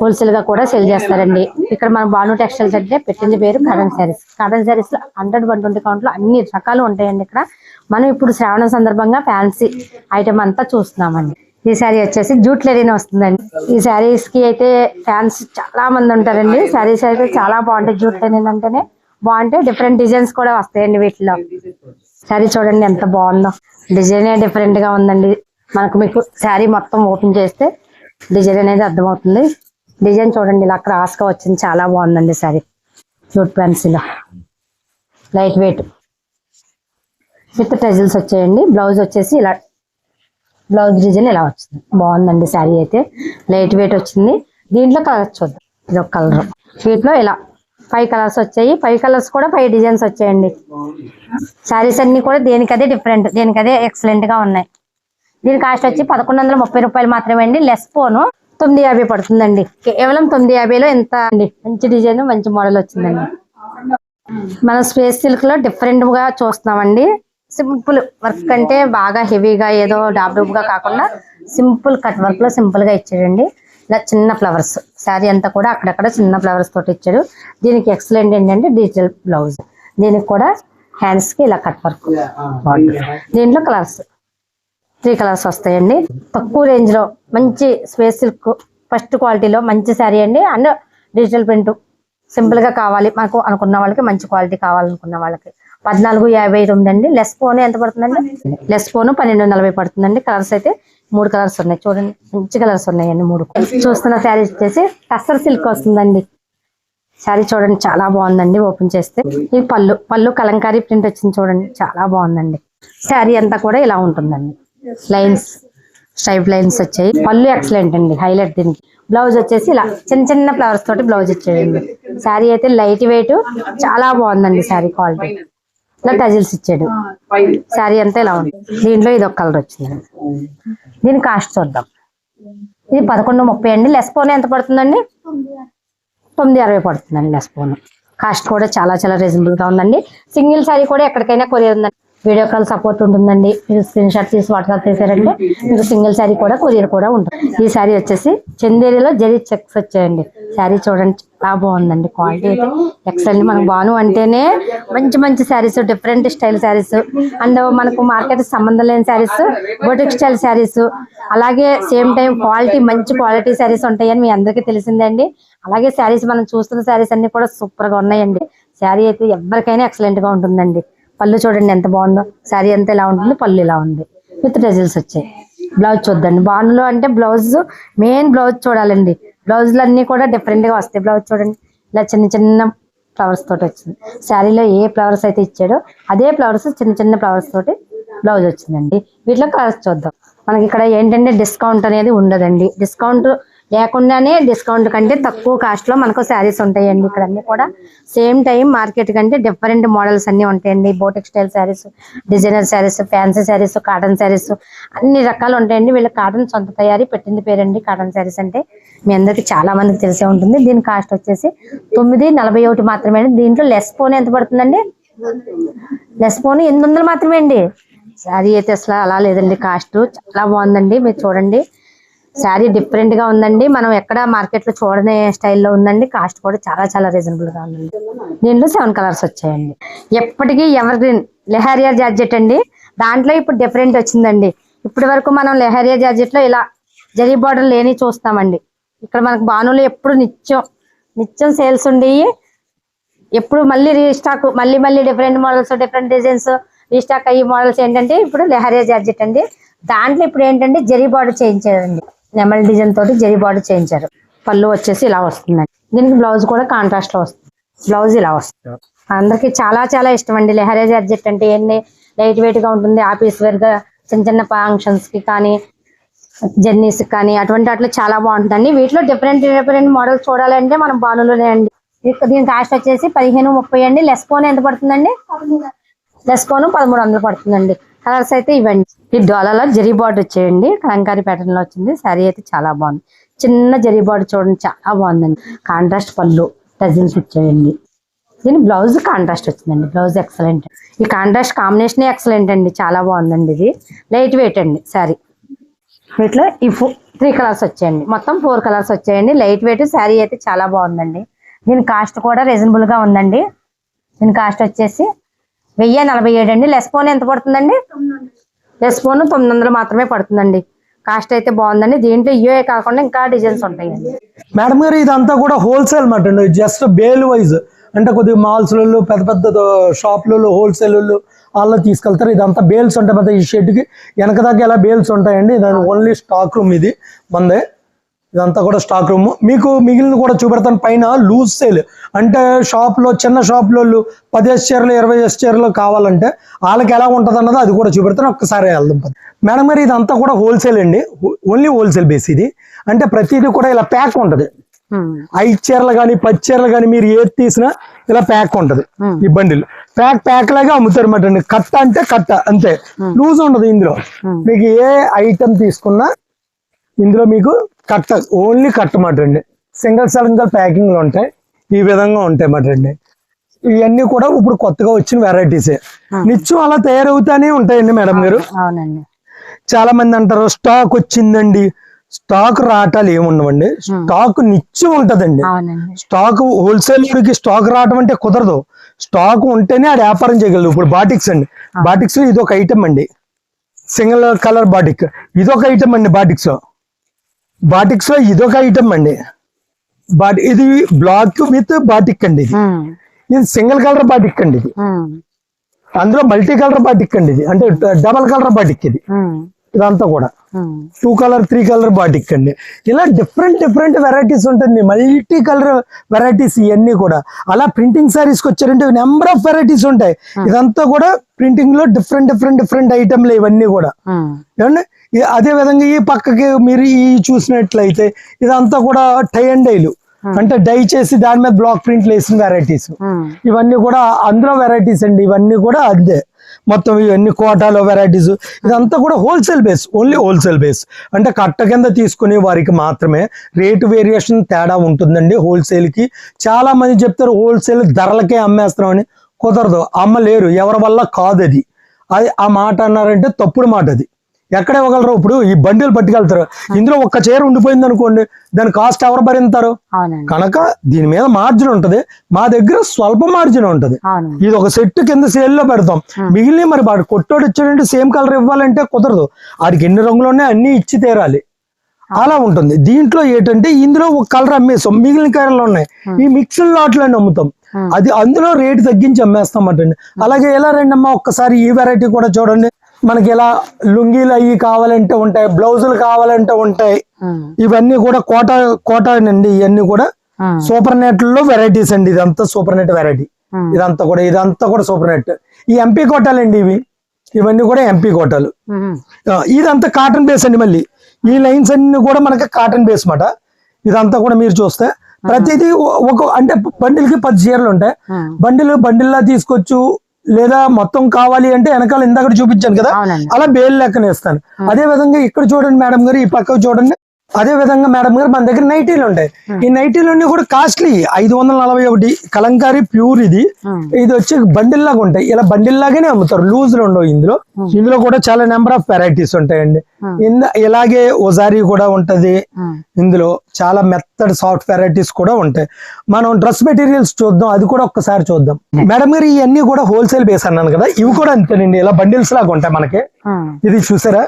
హోల్సేల్గా కూడా సేల్ చేస్తారండి. ఇక్కడ మన బాను టెక్స్టైల్స్ అంటే పెట్టింది పేరు కాటన్ శారీస్. కాటన్ శారీస్లో హండ్రెడ్ వన్ ట్వంటీ కౌంట్లో అన్ని రకాలు ఉంటాయండి ఇక్కడ. మనం ఇప్పుడు శ్రావణ సందర్భంగా ఫ్యాన్సీ ఐటమ్ అంతా చూస్తున్నామండి. ఈ శారీ వచ్చేసి జూట్ లెరీన్ వస్తుందండి. ఈ శారీస్కి అయితే ఫ్యాన్స్ చాలా మంది ఉంటారండి. శారీస్ అయితే చాలా బాగుంటాయి. జూట్ లెరీన్ అంటేనే బాగుంటాయి. డిఫరెంట్ డిజైన్స్ కూడా వస్తాయండి వీటిలో. శారీ చూడండి ఎంత బాగుందో. డిజైన్ డిఫరెంట్గా ఉందండి. మనకు మీకు శారీ మొత్తం ఓపెన్ చేస్తే డిజైన్ అనేది అర్థమవుతుంది. డిజైన్ చూడండి ఇలా క్రాస్గా వచ్చింది. చాలా బాగుందండి sari jute pencil light weight with tassels వచ్చాయండి. బ్లౌజ్ వచ్చేసి ఇలా బ్లౌజ్ డిజైన్ ఇలా వచ్చింది. బాగుందండి శారీ అయితే. లైట్ వెయిట్ వచ్చింది. దీంట్లో కలర్స్ చూద్దాం. ఇది ఒక కలర్. వీటిలో ఇలా ఫైవ్ కలర్స్ వచ్చాయి. ఫైవ్ కలర్స్ కూడా ఫైవ్ డిజైన్స్ వచ్చాయండి. శారీస్ అన్ని కూడా దేనికదే డిఫరెంట్ దేనికదే ఎక్సలెంట్గా ఉన్నాయి. దీని కాస్ట్ వచ్చి పదకొండు వందల ముప్పై రూపాయలు మాత్రమే అండి. లెస్ ఫోను తొమ్మిది యాభై పడుతుందండి. కేవలం తొమ్మిది యాభైలో ఎంత అండి? మంచి డిజైన్ మంచి మోడల్ వచ్చిందండి. మన స్పేస్ సిల్క్లో డిఫరెంట్గా చూస్తున్నామండి. సింపుల్ వర్క్ అంటే బాగా హెవీగా ఏదో డాబ్డూబ్గా కాకుండా సింపుల్ కట్ వర్క్లో సింపుల్గా ఇచ్చాడండి. ఇలా చిన్న ఫ్లవర్స్. శారీ అంతా కూడా అక్కడక్కడ చిన్న ఫ్లవర్స్ తోటి ఇచ్చాడు. దీనికి ఎక్సలెంట్ ఏంటంటే డిజిటల్ బ్లౌజ్. దీనికి కూడా హ్యాండ్స్కి ఇలా కట్ వర్క్. దీంట్లో కలర్స్. త్రీ కలర్స్ వస్తాయండి. తక్కువ రేంజ్లో మంచి స్పేస్ సిల్క్ ఫస్ట్ క్వాలిటీలో మంచి శారీ అండి. అండ్ డిజిటల్ ప్రింట్ సింపుల్గా కావాలి. మనకు అనుకున్న వాళ్ళకి మంచి క్వాలిటీ కావాలనుకున్న వాళ్ళకి. పద్నాలుగు యాభై తొమ్మిది అండి. లెస్ ఫోన్ ఎంత పడుతుందండి? లెస్ ఫోన్ పన్నెండు నలభై పడుతుందండి. కలర్స్ అయితే మూడు కలర్స్ ఉన్నాయి. చూడండి మంచి కలర్స్ ఉన్నాయండి మూడు. చూస్తున్న శారీ వచ్చేసి టస్సర్ సిల్క్ వస్తుందండి. శారీ చూడండి చాలా బాగుందండి ఓపెన్ చేస్తే. ఇది పళ్ళు పళ్ళు కలంకారీ ప్రింట్ వచ్చింది చూడండి చాలా బాగుందండి. శారీ అంతా కూడా ఇలా ఉంటుందండి. లైన్స్ స్ట్రైప్ లైన్స్ వచ్చాయి. పళ్ళు ఎక్సలెంట్ అండి హైలైట్ దీనికి. బ్లౌజ్ వచ్చేసి ఇలా చిన్న చిన్న ఫ్లవర్స్ తోటి బ్లౌజ్ ఇచ్చాడండి శారీ అయితే లైట్ వెయిట్ చాలా బాగుందండి శారీ క్వాలిటీ. ఇలా టజిల్స్ ఇచ్చాడు. శారీ అంతా ఇలా ఉంది. దీంట్లో ఇది ఒక కలర్ వచ్చిందండి దీని కాస్ట్ చూద్దాం. ఇది పదకొండు ముప్పై అండి. లెస్ పోన్ ఎంత పడుతుందండి? తొమ్మిది అరవై పడుతుందండి లెస్ ఫోన్ కాస్ట్ కూడా చాలా చాలా రీజనబుల్గా ఉందండి. సింగిల్ సారీ కూడా ఎక్కడికైనా కొరియర్ ఉందండి. వీడియో కాల్ సపోర్ట్ ఉంటుందండి. మీరు స్క్రీన్ షాట్ తీసి వాట్సాప్ చేశారంటే మీకు సింగిల్ శారీ కూడా కొరియర్ కూడా ఉంటుంది. ఈ శారీ వచ్చేసి చందేరిలో జరీ చెక్స్ వచ్చాయండి. శారీ చూడండి చాలా బాగుందండి క్వాలిటీ అయితే. ఎక్సలెంట్ మనకు బాను అంటేనే మంచి మంచి saris different style saris. And మనకు మార్కెట్ సంబంధం లేని శారీస్ బొటిక్ స్టైల్ శారీస్. అలాగే సేమ్ టైం క్వాలిటీ మంచి క్వాలిటీ శారీస్ ఉంటాయని మీ అందరికీ తెలిసిందండి అలాగే శారీస్ మనం చూస్తున్న శారీస్ అన్ని కూడా సూపర్గా ఉన్నాయండి. శారీ అయితే ఎవరికైనా ఎక్సలెంట్గా ఉంటుందండి. పళ్ళు చూడండి ఎంత బాగుందో. శారీ అంతా ఎలా ఉంటుంది పళ్ళు ఇలా ఉంది. విత్ టెజిల్స్ వచ్చాయి. బ్లౌజ్ చూద్దండి. బాన్లో అంటే బ్లౌజ్ మెయిన్ బ్లౌజ్ చూడాలండి. బ్లౌజులు అన్నీ కూడా డిఫరెంట్గా వస్తాయి. బ్లౌజ్ చూడండి. ఇలా చిన్న చిన్న ఫ్లవర్స్ తోటి వచ్చింది. శారీలో ఏ ఫ్లవర్స్ అయితే ఇచ్చాడో అదే ఫ్లవర్స్ చిన్న చిన్న ఫ్లవర్స్ తోటి బ్లౌజ్ వచ్చిందండి. వీటిలో కలర్స్ చూద్దాం. మనకి ఇక్కడ ఏంటంటే డిస్కౌంట్ అనేది ఉండదండి. డిస్కౌంట్ లేకుండానే డిస్కౌంట్ కంటే తక్కువ కాస్ట్లో మనకు శారీస్ ఉంటాయండి ఇక్కడ అన్ని కూడా. సేమ్ టైం మార్కెట్ కంటే డిఫరెంట్ మోడల్స్ అన్నీ ఉంటాయండి. Boutique style saris designer saris fancy saris cotton saris అన్ని రకాలు ఉంటాయండి. వీళ్ళు కాటన్ సొంత తయారీ పెట్టింది పేరండి కాటన్ శారీస్ అంటే. మీ అందరికీ చాలా మందికి తెలిసే ఉంటుంది. దీని కాస్ట్ వచ్చేసి తొమ్మిది నలభై ఒకటి మాత్రమే అండి. దీంట్లో లెస్ ఫోన్ ఎంత పడుతుందండి? లెస్ ఫోన్ ఎనిమిది వందలు మాత్రమే అండి. శారీ అయితే అసలు అలా లేదండి. కాస్ట్ చాలా బాగుందండి. మీరు చూడండి. శారీ డిఫరెంట్గా ఉందండి. మనం ఎక్కడ మార్కెట్లో చూడని స్టైల్లో ఉందండి. కాస్ట్ కూడా చాలా చాలా రీజనబుల్గా ఉందండి. దీంట్లో సెవెన్ కలర్స్ వచ్చాయండి. ఎప్పటికీ ఎవర్ గ్రీన్ లెహారియా జార్జెట్ అండి. దాంట్లో ఇప్పుడు డిఫరెంట్ వచ్చిందండి. ఇప్పటి వరకు మనం లెహారియా జార్జెట్లో ఇలా జరీ బార్డర్ లేని చూస్తామండి. ఇక్కడ మనకు బాణులు ఎప్పుడు నిత్యం నిత్యం సేల్స్ ఉండేవి ఎప్పుడు మళ్ళీ రీస్టాక్ మళ్ళీ మళ్ళీ different models different designs restock అయ్యి మోడల్స్ ఏంటంటే ఇప్పుడు లెహరియా జార్జెట్ అండి. దాంట్లో ఇప్పుడు ఏంటంటే జరీ బార్డర్ చేయించేదండి నెమల్ డిజైన్ తోటి జరీ బార్డర్ చేయించారు. పళ్ళు వచ్చేసి ఇలా వస్తుందండి. దీనికి బ్లౌజ్ కూడా కాంట్రాస్ట్లో వస్తుంది. బ్లౌజ్ ఇలా వస్తుంది. అందరికి చాలా చాలా ఇష్టం అండి లెహరియా జార్జెట్ అంటే ఎన్ని లైట్ వెయిట్గా ఉంటుంది. ఆఫీస్ వేర్గా చిన్న చిన్న ఫంక్షన్స్కి కానీ జర్నీస్ కానీ అటువంటి వాటిలో చాలా బాగుంటుందండి. వీటిలో డిఫరెంట్ డిఫరెంట్ మోడల్స్ చూడాలంటే మనం బానులోనే అండి. దీని కాస్ట్ వచ్చేసి పదిహేను ముప్పై అండి. లెస్ ఫోన్ ఎంత పడుతుందండి? లెస్ ఫోన్ పదమూడు వందలు పడుతుందండి. కలర్స్ అయితే ఇవ్వండి. ఈ డోలాలో జరీ బార్డర్ వచ్చేయండి కలంకారీ ప్యాటర్న్లో వచ్చింది. శారీ అయితే చాలా బాగుంది. చిన్న జరీ బార్డర్ చూడండి చాలా బాగుందండి. కాంట్రాస్ట్ పళ్ళు డజన్స్ ఇచ్చేయండి. దీని బ్లౌజ్ కాంట్రాస్ట్ వచ్చిందండి. Blouse excellent. ఈ కాంట్రాస్ట్ కాంబినేషన్ ఎక్సలెంట్ అండి. చాలా బాగుందండి ఇది. లైట్ వెయిట్ అండి శారీ. వీటిలో ఈ త్రీ కలర్స్ వచ్చాయండి. మొత్తం ఫోర్ కలర్స్ వచ్చాయండి. లైట్ వెయిట్ శారీ అయితే చాలా బాగుందండి. దీని కాస్ట్ కూడా రీజనబుల్గా ఉందండి. దీని కాస్ట్ వచ్చేసి వెయ్యి నలభై ఏడు అండి. లెస్ ఫోన్ ఎంత పడుతుందండి? లెస్ ఫోన్ తొమ్మిది వందలు మాత్రమే పడుతుందండి. కాస్ట్ అయితే బాగుందండి. దీంట్లో ఇవే కాకుండా ఇంకా డిజైన్స్ ఉంటాయండి. మేడం గారు ఇదంతా కూడా హోల్సేల్ మాట అండి. Just bale wise. అంటే కొద్దిగా మాల్స్లలో పెద్ద పెద్ద షాపులలో హోల్సేల్లో వాళ్ళు తీసుకెళ్తారు. ఇదంతా బేల్స్ ఉంటాయి. పెద్ద ఈ షెడ్కి వెనక దాకా ఎలా బేల్స్ ఉంటాయండి. దాని ఓన్లీ స్టాక్ రూమ్ ఇది. మందే. ఇదంతా కూడా స్టాక్ రూమ్ మీకు మిగిలిన కూడా చూపెడతాను. పైన లూజ్ సేల్ అంటే షాప్లో చిన్న షాప్లో పదిహేను చీరలు ఇరవై చీరలు కావాలంటే వాళ్ళకి ఎలా ఉంటుంది అన్నది అది కూడా చూపెడతాను. ఒక్కసారి వెళ్దాం పద. మేడం గారు ఇదంతా కూడా హోల్సేల్ అండి. ఓన్లీ హోల్సేల్ బేస్ ఇది. అంటే ప్రతిదీ కూడా ఇలా ప్యాక్ ఉంటుంది. ఐదు చీరలు కానీ పది చీరలు కానీ మీరు ఏది తీసినా ఇలా ప్యాక్ ఉంటుంది. ఈ బండిల్. ప్యాక్ ప్యాక్ లాగా అమ్ముతారు అన్నమాట అండి. కట్ట అంటే కట్ట అంతే. లూజ్ ఉండదు ఇందులో. మీకు ఏ ఐటమ్ తీసుకున్నా ఇందులో మీకు కట్ట ఓన్లీ కట్ట మాట అండి. సింగిల్ సింగిల్ ప్యాకింగ్లో ఉంటాయి. ఈ విధంగా ఉంటాయి మాట అండి. ఇవన్నీ కూడా ఇప్పుడు కొత్తగా వచ్చిన వెరైటీసే నిత్యం అలా తయారవుతానే ఉంటాయండి మేడం గారు. అవునండి. చాలా మంది అంటారు స్టాక్ వచ్చిందండి. స్టాక్ రావటాలు ఏముండవండి స్టాక్ నిత్యం ఉంటదండి. స్టాక్ హోల్సేలర్కి స్టాక్ రావడం అంటే కుదరదు. స్టాక్ ఉంటేనే ఆడ వ్యాపారం చేయగలరు. ఇప్పుడు బాటిక్స్ అండి. బాటిక్స్ ఇది ఒక ఐటమ్ అండి. సింగిల్ కలర్ బాటిక్ ఇది ఒక ఐటమ్ అండి బాటిక్స్ బాటిక్స్లో ఇదొక ఐటమ్ అండి. బాటి ఇది బ్లాక్ విత్ బాటిక్ అండి ఇది. ఉమ్, ఇది సింగిల్ కలర్ బాటిక్ అండి ఇది. ఉమ్, అందులో మల్టీ కలర్ బాటిక్ అండి ఇది. అంటే డబల్ కలర్ బాటిక్ ఇది. ఉమ్, ఇదంతా కూడా. Two colour three colour batik అండి. ఇలా డిఫరెంట్ డిఫరెంట్ వెరైటీస్ ఉంటుంది. మల్టీ కలర్ వెరైటీస్ ఇవన్నీ కూడా. అలా ప్రింటింగ్ సారీస్కి వచ్చారంటే నెంబర్ ఆఫ్ వెరైటీస్ ఉంటాయి. ఇదంతా కూడా ప్రింటింగ్లో డిఫరెంట్ డిఫరెంట్ డిఫరెంట్ ఐటమ్లు ఇవన్నీ కూడా. ఏమండి? అదే విధంగా ఈ పక్కకి మీరు ఈ చూసినట్లయితే ఇదంతా కూడా టై అండ్ డైలు. అంటే డై చేసి దాని మీద బ్లాక్ ప్రింట్లు వేసిన వెరైటీస్. ఇవన్నీ కూడా అందులో వెరైటీస్ అండి. ఇవన్నీ కూడా అంతే. మొత్తం ఇవన్నీ కోటాలో వెరైటీస్. ఇదంతా కూడా wholesale base. Only wholesale base. అంటే కట్ట కింద తీసుకునే వారికి మాత్రమే రేటు వేరియేషన్ తేడా ఉంటుందండి హోల్సేల్కి చాలా మంది చెప్తారు హోల్సేల్ ధరలకే అమ్మేస్తున్నామని. కుదరదు. అమ్మలేరు. ఎవరి వల్ల కాదు అది. అది ఆ మాట అన్నారంటే తప్పుడు మాట అది. ఎక్కడ ఇవ్వగలరు? ఇప్పుడు ఈ బండిలు పట్టుకెళ్తారు. ఇందులో ఒక్క చీర ఉండిపోయింది అనుకోండి దాని కాస్ట్ ఎవరు భరింతారు కనుక దీని మీద మార్జిన్ ఉంటది. మా దగ్గర స్వల్ప మార్జిన్ ఉంటది. ఇది ఒక సెట్ కింద సేల్లో పెడతాం. మిగిలిన మరి వాడు కొట్టోడు ఇచ్చాడంటే సేమ్ కలర్ ఇవ్వాలంటే కుదరదు. వాడికి ఎన్ని రంగులు ఉన్నాయి అన్ని ఇచ్చి తీరాలి. అలా ఉంటుంది. దీంట్లో ఏంటంటే ఇందులో ఒక కలర్ అమ్మేస్తాం మిగిలిన కలర్లు ఉన్నాయి. ఈ మిక్స్డ్ లాట్లని అమ్ముతాం. అది అందులో రేటు తగ్గించి అమ్మేస్తాం అంటండి. అలాగే ఎలా రండమ్మా? ఒక్కసారి ఈ వెరైటీ కూడా చూడండి. మనకి ఇలా లుంగీలు అవి కావాలంటే ఉంటాయి బ్లౌజులు కావాలంటే ఉంటాయి. ఇవన్నీ కూడా కోట కోట అండి ఇవన్నీ కూడా సూపర్ నెట్లో వెరైటీస్ అండి ఇదంతా సూపర్ నెట్ వెరైటీ ఇదంతా కూడా ఇదంతా కూడా సూపర్ నెట్ ఈ ఎంపీ కోటాలు అండి ఇవి. ఇవన్నీ కూడా ఎంపీ కోటాలు. ఇదంతా కాటన్ బేస్ అండి మళ్ళీ. ఈ లైన్స్ అన్ని కూడా మనకి కాటన్ బేస్ మాట. ఇదంతా కూడా మీరు చూస్తే ప్రతిదీ ఒక అంటే బండిల్కి పది చీరలు ఉంటాయి. బండిల్ బండిల్లా తీసుకోవచ్చు లేదా మొత్తం కావాలి అంటే వెనకాల ఇందాక చూపించాను కదా అలా బేల్ లెక్కన ఇస్తాను అదే విధంగా ఇక్కడ చూడండి మేడం గారు ఈ పక్క చూడండి. అదే విధంగా మేడం గారు మన దగ్గర నైటీలు ఉంటాయి. ఈ నైటీలు కూడా కాస్ట్లీ. ఐదు వందల నలభై ఒకటి కలంకారీ ప్యూర్ ఇది. ఇది వచ్చి బండిల్ లాగా ఉంటాయి. ఇలా బండిల్ లాగానే అమ్ముతారు. లూజ్లో ఉండవు ఇందులో. ఇందులో కూడా చాలా నెంబర్ ఆఫ్ వెరైటీస్ ఉంటాయండి. ఇంద ఇలాగే ఒజారీ కూడా ఉంటది. ఇందులో చాలా మెత్తడ్ సాఫ్ట్ వెరైటీస్ కూడా ఉంటాయి. మనం డ్రెస్ మెటీరియల్స్ చూద్దాం. అది కూడా ఒక్కసారి చూద్దాం. మేడం గారు ఇవన్నీ కూడా హోల్సేల్ బేస్ అన్నాను కదా. ఇవి కూడా అంతేనండి. ఇలా బండిల్స్ లాగా ఉంటాయి మనకి. ఇది చూసారా?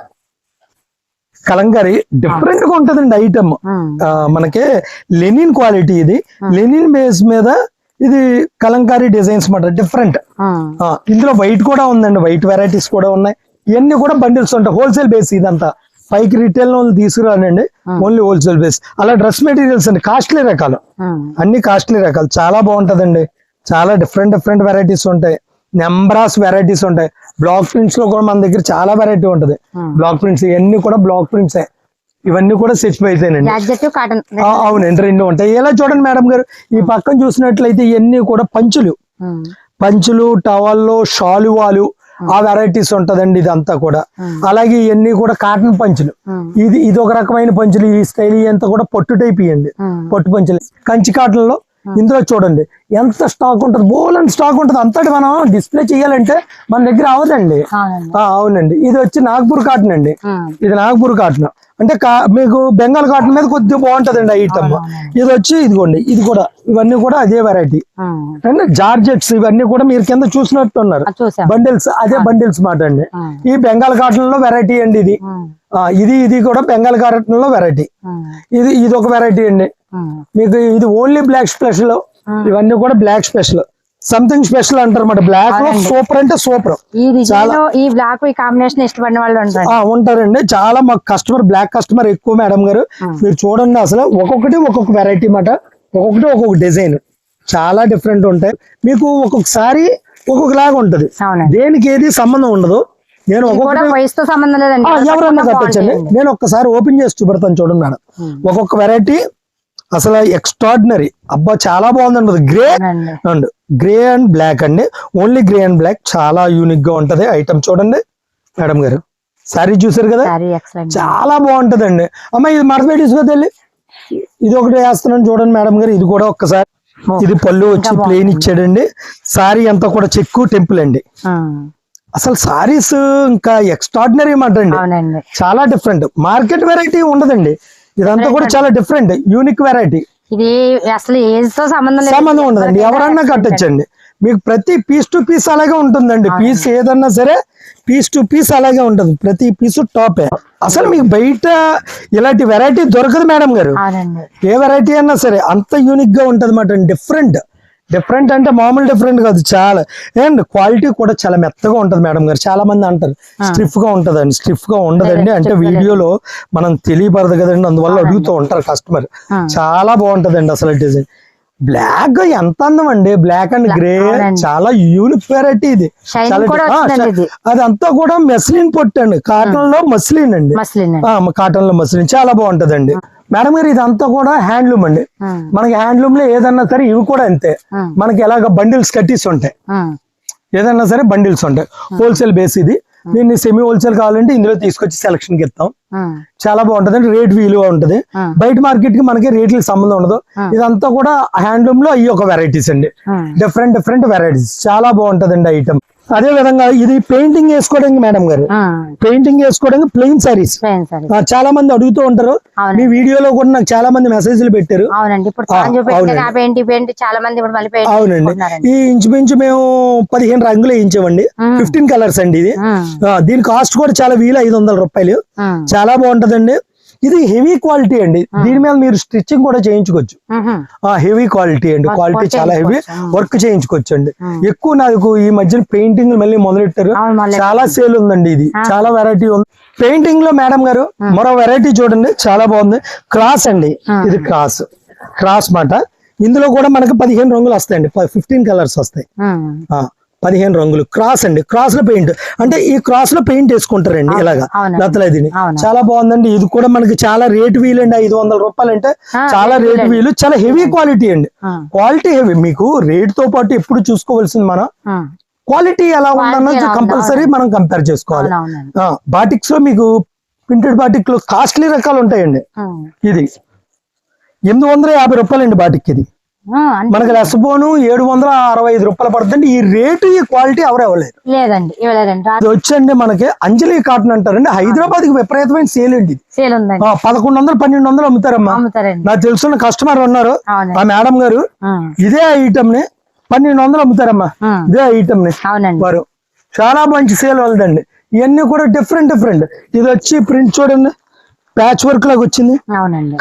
కలంకారీ డిఫరెంట్గా ఉంటదండి ఐటమ్ మనకి లెనిన్ క్వాలిటీ ఇది. లెనిన్ బేస్ మీద ఇది కలంకారీ డిజైన్స్ మాట డిఫరెంట్ ఇందులో వైట్ కూడా ఉందండి వైట్ వెరైటీస్ కూడా ఉన్నాయి. ఇవన్నీ కూడా బండిల్స్ ఉంటాయి. హోల్సేల్ బేస్ ఇదంతా. పైకి రిటైల్లో తీసుకురానండి ఓన్లీ హోల్సేల్ బేస్ అలా డ్రెస్ మెటీరియల్స్ అండి కాస్ట్లీ రకాలు. అన్ని కాస్ట్లీ రకాలు. చాలా బాగుంటదండి. చాలా డిఫరెంట్ డిఫరెంట్ వెరైటీస్ ఉంటాయి. నెంబరాస్ వెరైటీస్ ఉంటాయి. బ్లాక్ ప్రింట్స్లో కూడా మన దగ్గర చాలా వెరైటీ ఉంటది. బ్లాక్ ప్రింట్స్ ఇవన్నీ కూడా బ్లాక్ ప్రింట్స్ ఇవన్నీ కూడా సెట్ అవునండి రెండు ఉంటాయి. ఇలా చూడండి మేడం గారు ఈ పక్కన చూసినట్లయితే ఇవన్నీ కూడా పంచులు. పంచులు టవల్లో షాలువాలు ఆ. వెరైటీస్ ఉంటదండి ఇదంతా కూడా. అలాగే ఇవన్నీ కూడా కాటన్ పంచులు. ఇది ఇది ఒక రకమైన పంచులు. ఈ స్టైల్ అంతా కూడా పొట్టు టైప్ ఇవ్వండి పొట్టు పంచులు. కంచి కాటన్లో ఇందులో చూడండి ఎంత స్టాక్ ఉంటుంది? బోలెంట్ స్టాక్ ఉంటుంది. అంతటి మనం డిస్ప్లే చేయాలంటే మన దగ్గర అవదండి. అవునండి. ఆ, అవునండి. ఇది వచ్చి నాగ్పూర్ కాటన్ అండి. ఇది నాగ్పూర్ కాటన్ అంటే మీకు బెంగాల్ కాటన్ మీద కొద్దిగా బాగుంటదండి ఐటమ్ ఇది వచ్చి ఇదిగోండి ఇది కూడా ఇవన్నీ కూడా అదే వెరైటీ అండ్ జార్జెట్స్ ఇవన్నీ కూడా మీరు కింద చూసినట్టు ఉన్నారు. బండిల్స్ అదే బండిల్స్ మాట అండి. ఈ బెంగాల్ కాటన్లో వెరైటీ అండి ఇది. ఇది ఇది కూడా బెంగాల్ కాటన్లో వెరైటీ ఇది ఇది ఒక వెరైటీ అండి. మీకు ఇది ఓన్లీ బ్లాక్ స్ప్లాష్లో ఇవన్నీ కూడా బ్లాక్ స్పెషల్ సంథింగ్ స్పెషల్ అంటారు అన్నమాట. బ్లాక్. సూపర్ అంటే సూపర్ ఈ బ్లాక్ ఈ కాంబినేషన్ ఇష్టపడిన వాళ్ళు ఉంటారండి. చాలా మాకు కస్టమర్ బ్లాక్ కస్టమర్ ఎక్కువ మేడం గారు. మీరు చూడండి అసలు ఒక్కొక్కటి ఒక్కొక్క వెరైటీ మాట ఒక్కొక్కటి ఒక్కొక్క డిజైన్ చాలా డిఫరెంట్ ఉంటాయి. మీకు ఒక్కొక్కసారి ఒక్కొక్కలాగా ఉంటది. దేనికి ఏది సంబంధం ఉండదు. నేను ఎవరన్నా కట్టొచ్చండి. నేను ఒక్కసారి ఓపెన్ చేసి చూపెడతాను చూడండి మేడం. ఒక్కొక్క వెరైటీ అసలు ఎక్స్ట్రాడినరీ అబ్బా చాలా బాగుందండి. Grey and grey and black అండి. ఓన్లీ గ్రే అండ్ బ్లాక్ చాలా యూనిక్గా ఉంటది. ఐటమ్ చూడండి. మేడం గారు సారీ చూసారు కదా? చాలా బాగుంటదండి. అమ్మ ఇది మడత పెట్టేసుకో తల్లి ఇది ఒకటి వేస్తున్నాను చూడండి మేడం గారు. ఇది కూడా ఒక్కసారి. ఇది పళ్ళు వచ్చి ప్లేన్ ఇచ్చాడండి. సారీ అంతా కూడా చెక్కు టెంపుల్ అండి. అసలు సారీస్ ఇంకా ఎక్స్ట్రాడినరీ మాట అండి. చాలా డిఫరెంట్ మార్కెట్ వెరైటీ ఉండదండి. ఇదంతా కూడా చాలా డిఫరెంట్ యూనిక్ వెరైటీ ఇది అసలు ఏజ్తో సంబంధం సంబంధం ఉండదండి. ఎవరన్నా కట్టొచ్చండి. మీకు ప్రతి పీస్ టు పీస్ అలాగే ఉంటుందండి. పీస్ ఏదన్నా సరే పీస్ టు పీస్ అలాగే ఉంటుంది. ప్రతి పీస్ టాపే అసలు మీకు బయట ఇలాంటి వెరైటీ దొరకదు మేడం గారు. ఏ వెరైటీ అన్నా సరే అంత యూనిక్గా ఉంటది మాట డిఫరెంట్ డిఫరెంట్ అంటే మామూలు డిఫరెంట్ కాదు చాలా. అండ్ క్వాలిటీ కూడా చాలా మెత్తగా ఉంటది మేడం గారు. చాలా మంది అంటారు స్టిఫ్గా ఉంటదండి స్టిఫ్గా ఉండదండి అంటే వీడియోలో మనం తెలియపడదు కదండి అందువల్ల అడుగుతూ ఉంటారు కస్టమర్. చాలా బాగుంటదండి అసలు డిజైన్ బ్లాక్ ఎంత అందం అండి బ్లాక్ అండ్ గ్రే. చాలా యూనిక్ వెరైటీ ఇది. అదంతా కూడా మెస్లిన్ పొట్టు అండి కాటన్లో మస్లిన్ అండి. కాటన్లో మస్లిన్ చాలా బాగుంటదండి. మేడం గారు ఇదంతా కూడా హ్యాండ్లూమ్ అండి. మనకి హ్యాండ్లూమ్లో ఏదన్నా సరే ఇవి కూడా అంతే. మనకి ఎలాగ బండిల్స్ కట్టిస్ ఉంటాయి. ఏదన్నా సరే బండిల్స్ ఉంటాయి. హోల్సేల్ బేస్ ఇది. దీన్ని సెమీ హోల్సేల్ కావాలంటే ఇందులో తీసుకొచ్చి సెలక్షన్కి ఇస్తాం. చాలా బాగుంటది రేట్ వీలుగా ఉంటది. బయట మార్కెట్కి మనకి రేట్లకి సంబంధం ఉండదు. ఇదంతా కూడా హ్యాండ్లూమ్లో ఈ ఒక వెరైటీస్ అండి. డిఫరెంట్ డిఫరెంట్ వెరైటీస్ చాలా బాగుంటదండి ఐటమ్ అదే విధంగా ఇది పెయింటింగ్ వేసుకోవడానికి మేడం గారు. పెయింటింగ్ వేసుకోవడానికి ప్లెయిన్ సారీస్. చాలా మంది అడుగుతూ ఉంటారు. మీ వీడియోలో కూడా నాకు చాలా మంది మెసేజ్లు పెట్టారు. అవునండి. ఈ ఇంచుమించు మేము పదిహేను రంగులు వేయించామండి. ఫిఫ్టీన్ కలర్స్ అండి ఇది. దీని కాస్ట్ కూడా చాలా వీలు ఐదు వందల రూపాయలు. చాలా బాగుంటదండి. ఇది హెవీ క్వాలిటీ అండి. దీని మీద మీరు స్టిచ్చింగ్ కూడా చేయించుకోవచ్చు. ఆ హెవీ క్వాలిటీ అండి. క్వాలిటీ చాలా హెవీ. వర్క్ చేయించుకోవచ్చు అండి. ఎక్కువ నాకు ఈ మధ్యన పెయింటింగ్ మళ్ళీ మొదలెట్టారు. చాలా సేల్ ఉందండి ఇది. చాలా వెరైటీ ఉంది. పెయింటింగ్లో మేడం గారు మరో వెరైటీ చూడండి. చాలా బాగుంది. క్రాస్ అండి. ఇది క్రాస్. క్రాస్ మాట. ఇందులో కూడా మనకి పదిహేను రంగులు వస్తాయండి. ఫిఫ్టీన్ కలర్స్ వస్తాయి. పదిహేను రంగులు క్రాస్ అండి క్రాస్లో పెయింట్. అంటే ఈ క్రాస్లో పెయింట్ వేసుకుంటారండి ఇలాగా. లతలేదిని. చాలా బాగుందండి. ఇది కూడా మనకి చాలా రేట్ వీల్ అండి ఐదు వందల రూపాయలు అంటే చాలా రేట్ వీలు చాలా హెవీ క్వాలిటీ అండి. Quality heavy. మీకు రేట్తో పాటు ఎప్పుడు చూసుకోవాల్సింది మనం. క్వాలిటీ ఎలా ఉందన్నది కంపల్సరీ మనం కంపేర్ చేసుకోవాలి. బాటిక్స్లో మీకు ప్రింటెడ్ బాటిక్లో కాస్ట్లీ రకాలు ఉంటాయండి. ఇది. ఎనిమిది వందల యాభై రూపాయలండి బాటిక్ ఇది. మనకి లెసబోను ఏడు వందల అరవై ఐదు రూపాయలు పడుతుంది ఈ రేటు ఈ క్వాలిటీ ఎవరు ఇవ్వలేరు లేదండి ఇవ్వలేదండి. ఇది వచ్చండి మనకి అంజలి కాటన్ అంటారండి. హైదరాబాద్కి విపరీతమైన సేల్ అండి సేల్ ఉందండి. పదకొండు వందలు పన్నెండు వందలు అమ్ముతారమ్మా. నాకు తెలుసున్న కస్టమర్ ఉన్నారు. ఆ మేడం గారు ఇదే ఐటమ్ని పన్నెండు వందలు అమ్ముతారమ్మా. ఇదే ఐటమ్ని వారు. చాలా మంచి సేల్ వాళ్ళదండి. ఇవన్నీ కూడా డిఫరెంట్ డిఫరెంట్. ఇది వచ్చి ప్రింట్ చూడండి. ప్యాచ్ వర్క్ లాగా వచ్చింది.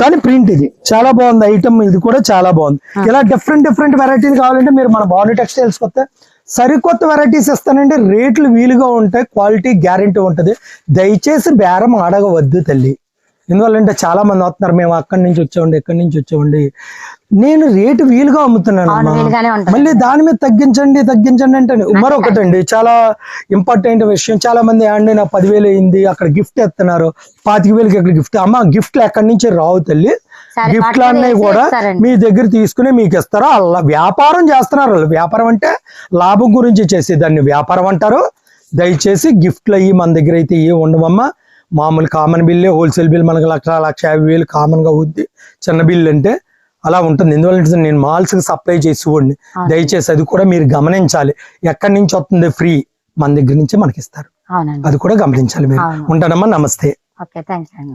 కానీ ప్రింట్ ఇది. చాలా బాగుంది. ఐటమ్ ఇది కూడా చాలా బాగుంది. ఇలా డిఫరెంట్ డిఫరెంట్ వెరైటీలు కావాలంటే మీరు మన బాడీ టెక్స్టైల్స్ కొత్త సరికొత్త వెరైటీస్ ఇస్తానంటే రేట్లు వీలుగా ఉంటాయి క్వాలిటీ గ్యారెంటీ ఉంటుంది. దయచేసి బేరం ఆడగవద్దు తల్లి. ఎందువల్లంటే చాలా మంది వస్తున్నారు మేము అక్కడి నుంచి వచ్చామండి ఎక్కడి నుంచి వచ్చామండి నేను రేటు వీలుగా అమ్ముతున్నాను మళ్ళీ దాని మీద తగ్గించండి తగ్గించండి అంటే మరొకటండి చాలా ఇంపార్టెంట్ విషయం. చాలా మంది అండి నా పదివేలు అయింది అక్కడ గిఫ్ట్ ఎత్తున్నారు. పాతిక వేలకి ఇక్కడ గిఫ్ట్ అమ్మ గిఫ్ట్లు ఎక్కడి నుంచి రావు తల్లి. గిఫ్ట్లు వేసి కూడా. మీ దగ్గర తీసుకుని మీకు ఇస్తారు. అలా వ్యాపారం చేస్తున్నారు. వ్యాపారం అంటే లాభం గురించి చేసే దాన్ని వ్యాపారం అంటారు. దయచేసి గిఫ్ట్లు అయ్యి మన దగ్గర అయితే ఏ ఉండవమ్మా. మామూలు కామన్ బిల్లే హోల్సేల్ బిల్ మనకి లక్ష లక్ష యాభై వేలు కామన్గా అవుద్ది. చిన్న బిల్ అంటే అలా ఉంటుంది. ఎందువల్ల నేను మాల్స్కి సప్లై చేసి ఇవ్వండి దయచేసి అది కూడా మీరు గమనించాలి. ఎక్కడి నుంచి వస్తుంది ఫ్రీ మన దగ్గర నుంచి మనకి ఇస్తారు అది కూడా గమనించాలి మీరు. ఉంటానమ్మా. నమస్తే. ఓకే. థ్యాంక్స్ అండి.